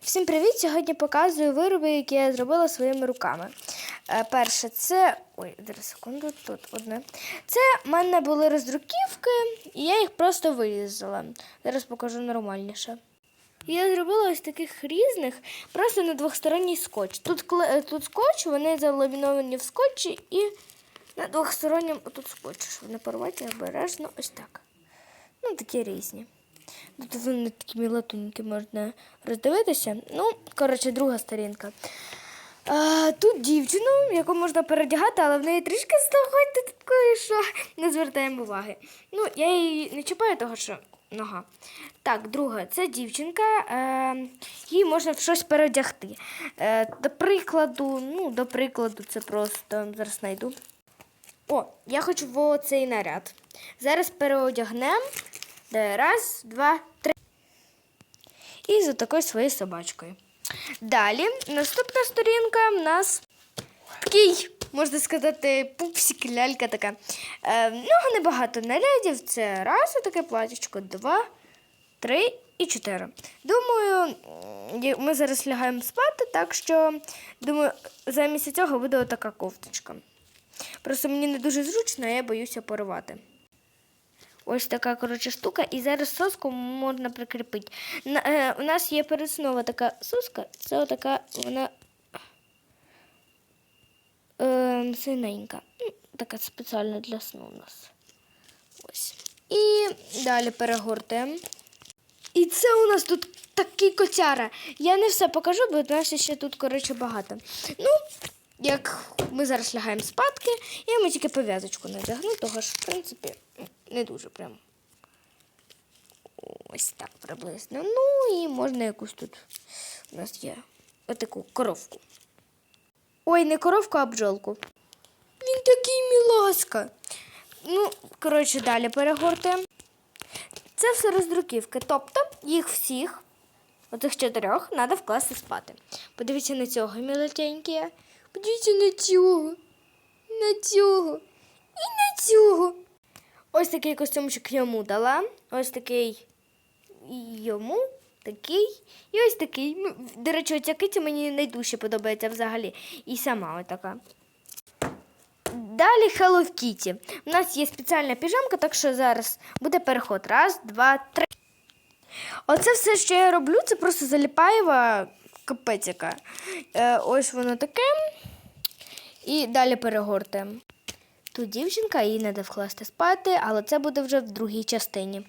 Всім привіт! Сьогодні показую вироби, які я зробила своїми руками. Е, Перше, це. Ой, зараз секунду, тут одне. Це в мене були роздруківки, і я їх просто вирізала. Зараз покажу нормальніше. Я зробила ось таких різних, просто на двохсторонній скотч. Тут, е, тут скотч, вони заламіновані в скотчі і на двохсторонньому тут скотч, щоб не порвати обережно ось так. Ну, такі різні. Тут вони такі мілатунькі можна роздивитися. Ну, коротше, друга сторінка. А, тут дівчину, яку можна передягати, але в неї трішки здоходьте такої, що не звертаємо уваги. Ну, я її не чіпаю, того що нога. Так, друга, це дівчинка, е, її можна в щось передягти. Е, до прикладу, ну, до прикладу, це просто зараз знайду. О, я хочу в цей наряд. Зараз переодягнемо. Де Раз, два, три. І за такою своєю собачкою. Далі, наступна сторінка в нас такий, можна сказати, пупсик, лялька така. Е, ну, небагато нарядів. Це раз, таке платічко, два, три і чотири. Думаю, ми зараз лягаємо спати, так що, думаю, замість цього буде отака кофточка. Просто мені не дуже зручно, я боюся порвати. Ось така коротше штука, і зараз соску можна прикріпити. На, е, у нас є переснова така соска, це отака вона е, синенька. Ну, Така спеціальна для сну у нас. Ось. І далі перегортаємо. І це у нас тут такий котяра. Я не все покажу, бо у нас ще тут, коротше, багато. Ну, як ми зараз лягаємо спадки, я йому тільки пов'язочку надягну, того ж, в принципі, не дуже прям. Ось так приблизно. Ну і можна якусь тут. У нас є отаку коровку. Ой, не коровку, а бджолку. Він такий міласка. Ну, коротше, далі перегортуємо. Це все роздруківки. Тобто їх всіх, оцих чотирьох, треба вкласти спати. Подивіться на цього мілотеньке. Подивіться на цього. На цього. І на цього. Ось такий костюмчик йому дала. Ось такий йому, такий. І ось такий. Ну, До речі, оця киця мені найдужче подобається взагалі. І сама отака. Далі Hello Kitty. У нас є спеціальна піжамка, так що зараз буде переход. Раз, два, три. Оце все, що я роблю, це просто заліпаєва капець яка. Е, ось воно таке. І далі перегортаємо. Тут дівчинка, її треба вкласти спати, але це буде вже в другій частині.